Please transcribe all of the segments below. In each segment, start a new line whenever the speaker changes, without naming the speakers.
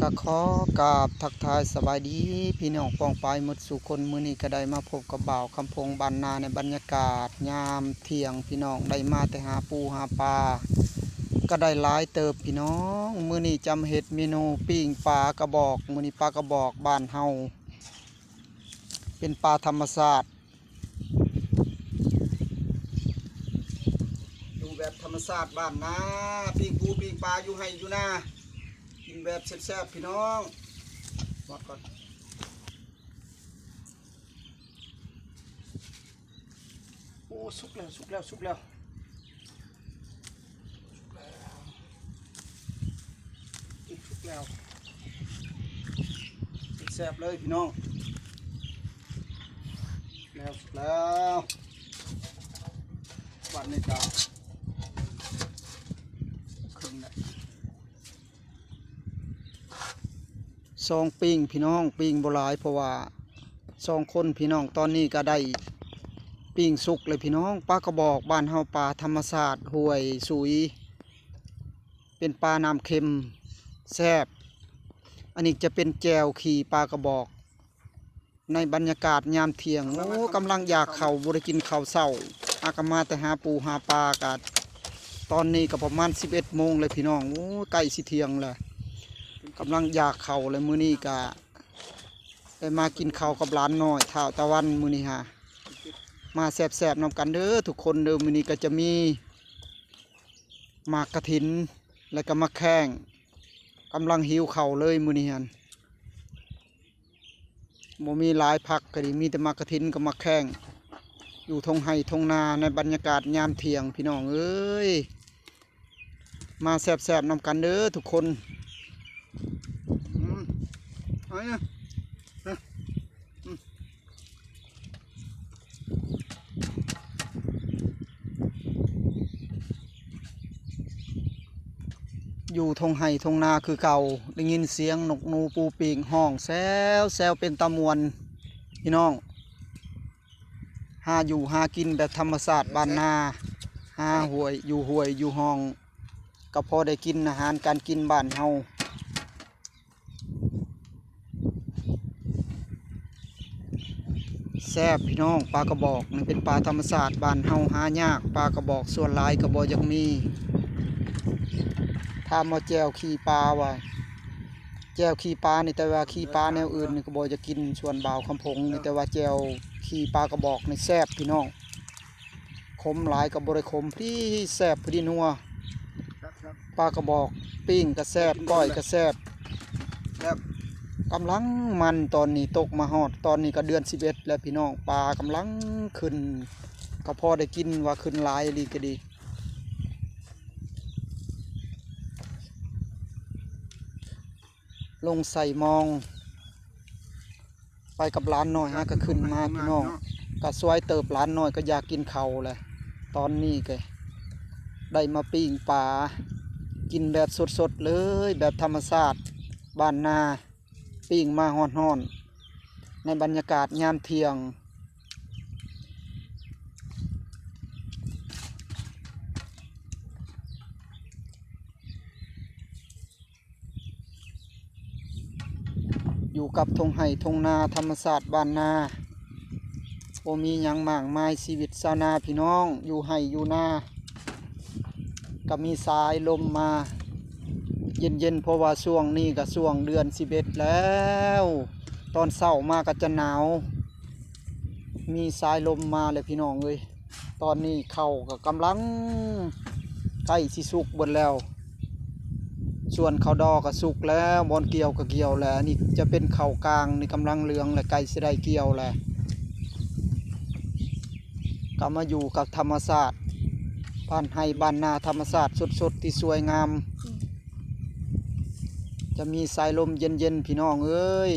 ก็ขอกราบทักทายสบายดี พี่น้องปองปายหมดสู่คนมือนี้ก็ได้มาพบกับบ่าวคำพงบานนาในบรรยากาศ ยามเที่ยงพี่น้องได้มาแต่หาปูหาปลาก็ได้หลายเติบพี่น้องมือนี้จำเฮ็ดเมนูปิ้งปลากระบอกมือนี้ปลากระบอกบานเฮาเป็นปลาธรรมชาสติดูแบบธรรมชาสติบ้านนาปิ้งปูปิ้งปลาอยู่ให้อยู่นา กินแบบแซ่บๆพี่น้องหมดก่อนโอ้สุกแล้วสุกแล้วสุกแล้วสุกแล้วสุกแล้วแซ่บเลยพี่น้องแล้วสุกแล้ววันนี้จ้าขึ้นแล้ว ซองปิงพี่น้องปิงโบหลายเพราะว่าซองคนพี่น้องตอนนี้ก็ได้ปิงสุกเลยพี่น้องปลากระบอกบ้านเฮาปลาธรรมศาสตร์ห้วยสุย เป็นปลาน้ำเค็มแซ่บอันนี้จะเป็นแจวขี่ปลากระบอก ในบรรยากาศยามเที่ยงโอ้กำลังอยากเข่าบริกินเข้าเศร้า อากมาแต่หาปูหาปลากัดตอนนี้ก็ประมาณ 11โมงเลยพี่น้องโอ้ใกล้สิเที่ยงแล้ว กำลังอยากเข่าเลยมือนี้ก็ได้มากินข้าวกับร้านน้อยท่าวตะวันมือนี้ฮะมาแซ่บๆนำกันเด้อทุกคนเด้อมือนี้ก็จะมีมากระถิน แล้วก็มะแข้งกำลังหิวเข่าเลยมือนี้ฮันบ่มีหลายผักก็ดีมีแต่มากระถินกับมะแข้งอยู่ทงไห้ทงนาในบรรยากาศยามเที่ยงพี่น้องเอ้ยมาแซ่บๆนำกันเด้อทุกคน เอาเนี่ยอยู่ทงไห้ทงนาคือเก่าได้ยินเสียงนกนูปูปีงห้องแซวแซวเป็นตะมวนพี่น้องหาอยู่หากินแบบธรรมศาสตร์บ้านนาหาหวยอยู่หวยอยู่ห้อง ก็พอได้กินอาหารการกินบ้านเฮา แซ่บพี่น้องปลากระบอกนี่เป็นปลาธรรมศาสตร์บ้านเฮาหายากปลากระบอกส่วนหลายกระบอกยังมีถ้ามาแจวขี้ปลาไว้แจวขี้ปลานี่แต่ว่าขี้ปลาแนวอื่นนี่กระบอกจะกินส่วนบ่าวคำพงนี่แต่ว่าแจวขี้ปลากระบอกนี่แซ่บพี่น้องขมหลายกับบริขมพี่แซ่บพอดีนัว
ครับครับ
ปลากระบอกปิ้งก็แซ่บก้อยก็แซ่บ
ครับ
กำลังมันตอนนี้ตกมาฮอดตอนนี้ก็เดือน 11 แล้วพี่น้องปลากำลังขึ้น ก็พอได้กินว่าขึ้นลายดีก็ดีลงใส่มอง ไปกับร้านน้อยฮะก็ขึ้นมาพี่น้องก็สวยเติบร้านน้อยก็อยากกินเขาแหละตอนนี้ก็ได้มาปิ้งปลากินแบบสดๆเลยแบบธรรมชาติบ้านนา ปิ้งมาฮ้อนๆในบรรยากาศยามเที่ยง อยู่กับทงไห่ทงนาธรรมศาสตร์บ้านนาโอมียังหมากมายชีวิตชาวนาพี่น้องอยู่ไห่อยู่นาก็มีสายลมมา เย็นๆเพราะว่าช่วงนี้ก็ช่วงเดือนสิบเอ็ดแล้ว ตอนเศร้ามาก็จะหนาว มีสายลมมาเลยพี่น้องเอ้ยตอนนี้เขาก็กำลังใกล้สิสุกบนแล้ว ส่วนเขาดอก็สุกแล้วบอนเกี่ยวก็เกี่ยวแล้วนี่จะเป็นเข่ากลางนี่กำลังเหลืองและใกล้สิได้เกี่ยวแหละก็มาอยู่กับธรรมศาสตร์บ้านไห้บ้านนาธรรมศาสตร์สดๆที่สวยงาม จะมีสายลมเย็นๆพี่น้องเอ้ย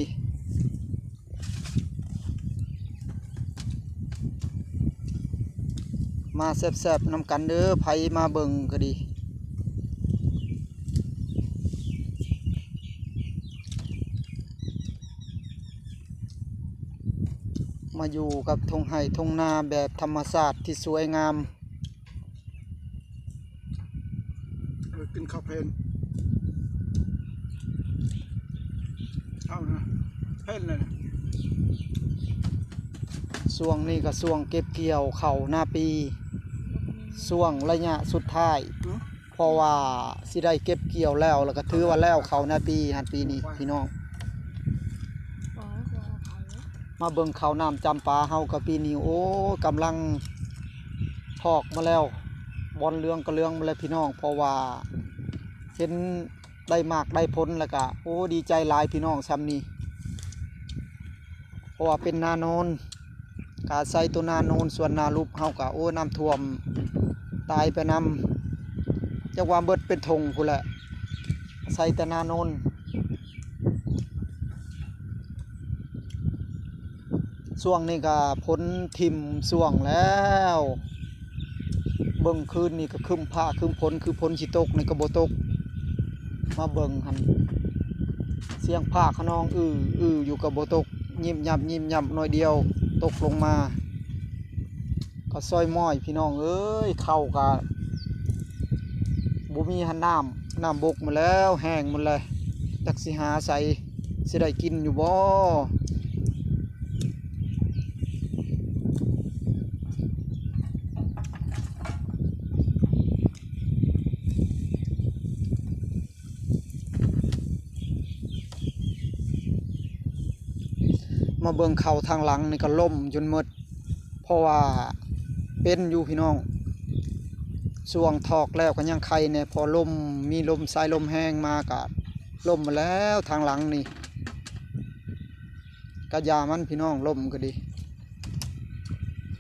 มาแซ่บๆนำกันเด้อไผมาเบิ่งก็ดี มาอยู่กับทงไห่ทงนาแบบธรรมศาสตร์ที่สวยงาม
กินข้าวเพลน เพ่นเลยนะ
ช่วงนี้ก็ช่วงเก็บเกี่ยวเข่าวหน้าปีช่วงระยะสุดท้าย
หือ
เพราะว่าสิได้เก็บเกี่ยวแล้วแล้วก็ถือว่าแล้วเขาหน้าปีหันปีนี้พี่น้อง
อ๋อหัวเขา
มาเบิ่งเขาวน้ำจำปาเฮากับปีนี้โอ้กำลังทอกมาแล้วบอลเรืองก็เรืองมาแล้วพี่น้อง เพราะว่าเห็น ได้มากได้ผลแล้วก็โอ้ดีใจหลายพี่น้องซ้ำนี้เพราะว่าเป็นนาโนนกาใส่ตัวนาโนนส่วนนาลุบเฮาก็โอ้น้ำท่วมตายไปนำจักว่าเบิดเป็นธงพุ่นแหละใส่แต่นาโนนช่วงนี้ก็พ้นทิมช่วงแล้ว เบิ่งคืนนี่ก็คึมผ้าคึมพ้นคือพ้นสิตกในกระโบตก มาเบิ่งหันเสียงผ้าขนองอืออืออยู่กับโบตกยิ้มยับยิ้มยับหน่อยเดียวตกลงมา ก็ซอยม้อยพี่น้องเอ้ยเข้ากับบุมีหันน้ำน้ำบกมาแล้วแห้งหมดเลยจักสิหาใส่สิได้กินอยู่บ่ มาเบิ่งเข่าทางหลังนี่ก็ล่มจนหมด เพราะว่าเป็นอยู่พี่น้องช่วงทอกแล้วก็ยังไข่เนี่ยพอลมมีลมสายลมแห้งมาก็ล่มมาแล้วทางหลังนี่กระยามันพี่น้องล่มก็ดี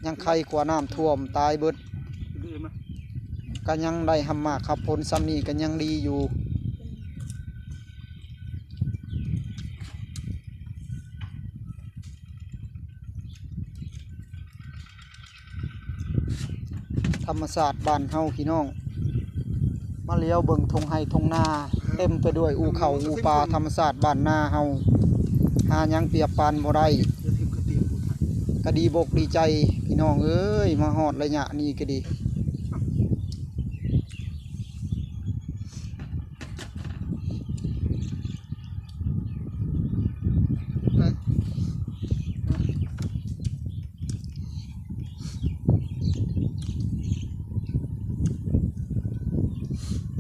ยังไข่กว่าน้ำท่วมตายเบิด
ดีมั้ย
ก็ยังได้หำมากขับผลซ้ำนี่ก็ยังดีอยู่ ธ รรมศาสตร์บ้านเฮาพี่น้อง มาเลี้ยวเบิ่งทงไห้ทงนาเต็มไปด้วยอูเขาอูปลาธรรมศาสตร์บ้านนาเฮาหาหยังเปรียบปานบ่ได้
จะทิมกระตีผู้ไทย
ก็ดีบกดีใจพี่น้องเอ้ยมาฮอดระยะนี้ก็ดี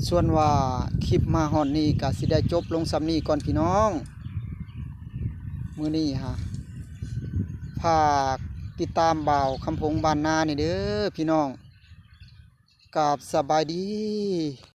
ส่วนว่าคลิปมาฮอนนี้ก็สิได้จบลงสำนีก่อนพี่น้อง มือนี่ฮะฝากติดตามบ่าวคำพงบานนานี่เด้อพี่น้องกับสบายดี